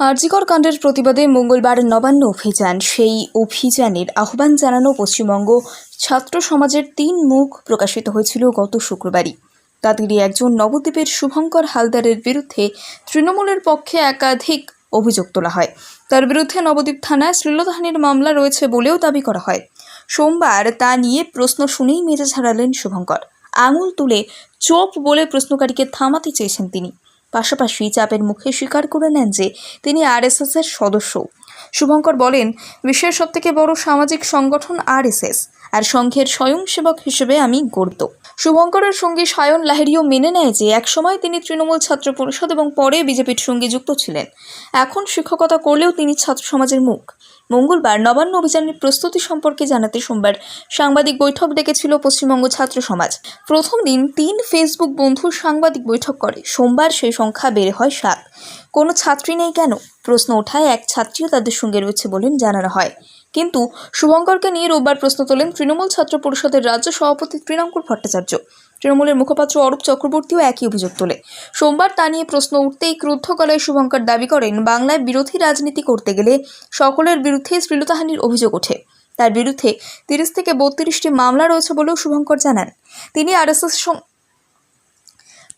আরজিকর কাণ্ডের প্রতিবাদে মঙ্গলবার নবান্ন অভিযান। সেই অভিযানের আহ্বান জানানো পশ্চিমবঙ্গ ছাত্র সমাজের তিন মুখ প্রকাশিত হয়েছিল গত শুক্রবারই। তাদেরই একজন নবদ্বীপের শুভঙ্কর হালদারের বিরুদ্ধে তৃণমূলের পক্ষে একাধিক অভিযোগ তোলা হয়। তার বিরুদ্ধে নবদ্বীপ থানায় শ্লীলতাহানির মামলা রয়েছে বলেও দাবি করা হয়। সোমবার তা নিয়ে প্রশ্ন শুনেই মেজাজ হারালেন শুভঙ্কর। আঙুল তুলে চোপ বলে প্রশ্নকারীকে থামাতে চেয়েছেন তিনি। পাশাপাশি চাপের মুখে স্বীকার করে নেন যে তিনি আরএসএস এর সদস্য। শুভঙ্কর বলেন, বিশ্বের সবথেকে বড় সামাজিক সংগঠন আরএসএস, আর সংঘের স্বয়ংসেবক হিসেবে আমি গর্বিত। শুভঙ্করের সঙ্গে সায়ন লাহিড়িও মেনে নেয় যে একসময় তিনি তৃণমূল ছাত্র পরিষদ এবং পরে বিজেপির সঙ্গে যুক্ত ছিলেন। এখন শিক্ষকতা করলেও তিনি ছাত্র সমাজের মুখ। মঙ্গলবার নবান্ন অভিযানের প্রস্তুতি সম্পর্কে জানাতে সোমবার সাংবাদিক বৈঠক ডেকেছিল পশ্চিমবঙ্গ ছাত্র সমাজ। প্রথম দিন তিন ফেসবুক বন্ধু সাংবাদিক বৈঠক করে। সোমবার সেই সংখ্যা বেড়ে হয় সাত। কোনো ছাত্রী নেই কেন? প্রশ্ন ওঠায় এক ছাত্রীও তাদের সঙ্গে রয়েছে বলেন জানানো হয়। কিন্তু শুভঙ্করকে নিয়ে রোববার প্রশ্ন তোলেন তৃণমূল ছাত্র পরিষদের রাজ্য সভাপতি তৃণাঙ্কুর ভট্টাচার্য। তৃণমূলের মুখপাত্র অরূপ চক্রবর্তীও একই অভিযোগ তোলে। সোমবার তা নিয়ে প্রশ্ন উঠতেই ক্রুদ্ধ গলায় শুভঙ্কর দাবি করেন, বাংলায় বিরোধী রাজনীতি করতে গেলে সকলের বিরুদ্ধে শ্লীলতাহানির অভিযোগ ওঠে। তার বিরুদ্ধে তিরিশ থেকে বত্রিশটি মামলা রয়েছে বলেও শুভঙ্কর জানান। তিনি আরএসএস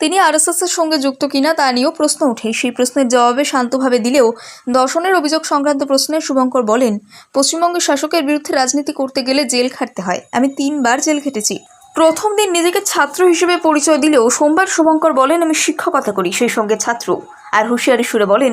তিনি আরএসএস এর সঙ্গে যুক্ত কিনা তা নিয়েও প্রশ্ন ওঠে। সেই প্রশ্নের জবাবে শান্তভাবে দিলেও দর্শনের অভিযোগ সংক্রান্ত প্রশ্নে শুভঙ্কর বলেন, পশ্চিমবঙ্গের শাসকের বিরুদ্ধে রাজনীতি করতে গেলে জেল খাটতে হয়। আমি তিনবার জেল খেটেছি। প্রথম দিন নিজেকে ছাত্র হিসেবে পরিচয় দিলেও সোমবার শুভঙ্কর বলেন, আমি শিক্ষকতা করি, সেই সঙ্গে ছাত্র। আর হুঁশিয়ারি সুরে বলেন,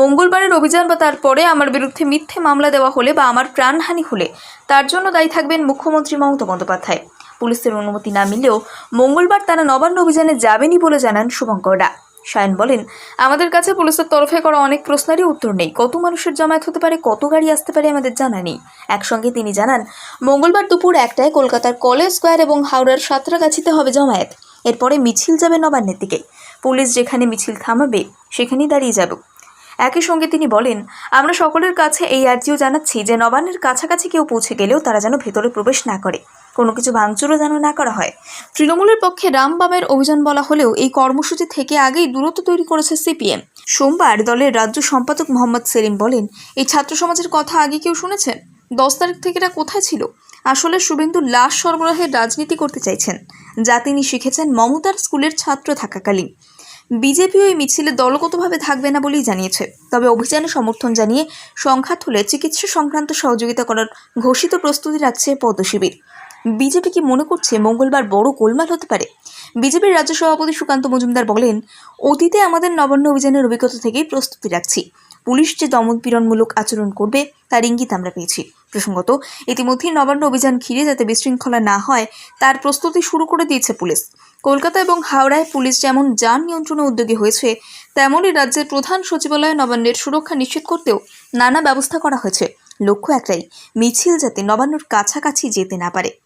মঙ্গলবারের অভিযান বা তারপরে আমার বিরুদ্ধে মিথ্যে মামলা দেওয়া হলে বা আমার প্রাণহানি হলে তার জন্য দায়ী থাকবেন মুখ্যমন্ত্রী মমতা বন্দ্যোপাধ্যায়। পুলিশের অনুমতি না মিললেও মঙ্গলবার তারা নবান্ন অভিযানে যাবেনই বলে জানান শুভঙ্কররা। সায়ন বলেন, আমাদের কাছে পুলিশের তরফে করা অনেক প্রশ্নেরই উত্তর নেই। কত মানুষের জমায়েত হতে পারে, কত গাড়ি আসতে পারে আমাদের জানা নেই। একসঙ্গে তিনি জানান, মঙ্গলবার দুপুর একটায় কলকাতার কলেজ স্কোয়ার এবং হাওড়ার সাঁতরাগাছিতে হবে জমায়েত। এরপরে মিছিল যাবে নবান্নের দিকে। পুলিশ যেখানে মিছিল থামাবে, সেখানেই দাঁড়িয়ে যাব। একই সঙ্গে তিনি বলেন, আমরা সকলের কাছে এই আর্জিও জানাচ্ছি যে নবান্নের কাছাকাছি কেউ পৌঁছে গেলেও তারা যেন ভেতরে প্রবেশ না করে। কোনো কিছু ভাঙচুরও যেন না করা হয়। তৃণমূলের পক্ষে রামবামের অভিযান বলা হলেও এই কর্মসূচি থেকে আগেই দূরত্ব তৈরি করেছে সিপিএম। সোমবার দলের রাজ্য সম্পাদক মোহাম্মদ সেলিম বলেন, এই ছাত্র সমাজের কথা আগে কেউ শুনেছেন? দশ তারিখ থেকে এরা কোথায় ছিল? আসলে শুভেন্দু লাশ সরবরাহের রাজনীতি করতে চাইছেন। যা তিনি শিখেছেন মমতার স্কুলের ছাত্র থাকাকালীন। বিজেপি ওই মিছিলে দলগতভাবে থাকবে না বলেই জানিয়েছে। তবে অভিযানে সমর্থন জানিয়ে সংঘাত হলে চিকিৎসা সংক্রান্ত সহযোগিতা করার ঘোষিত প্রস্তুতি রাখছে পদ্মশিবির। বিজেপি কি মনে করছে মঙ্গলবার বড় গোলমাল হতে পারে? বিজেপির রাজ্য সভাপতি সুকান্ত মজুমদার বলেন, অতীতে আমাদের নবান্ন অভিযানের অভিজ্ঞতা থেকেই প্রস্তুতি রাখছি। পুলিশ যে দমনপীড়নমূলক আচরণ করবে, তার ইঙ্গিত আমরা পেয়েছি। প্রসঙ্গত, ইতিমধ্যেই নবান্ন অভিযান ঘিরে যাতে বিশৃঙ্খলা না হয়, তার প্রস্তুতি শুরু করে দিয়েছে পুলিশ। কলকাতা এবং হাওড়ায় পুলিশ যেমন যান নিয়ন্ত্রণে উদ্যোগী হয়েছে, তেমনই রাজ্যের প্রধান সচিবালয়ে নবান্নের সুরক্ষা নিশ্চিত করতেও নানা ব্যবস্থা করা হয়েছে। লক্ষ্য একটাই, মিছিল যাতে নবান্নর কাছাকাছি যেতে না পারে।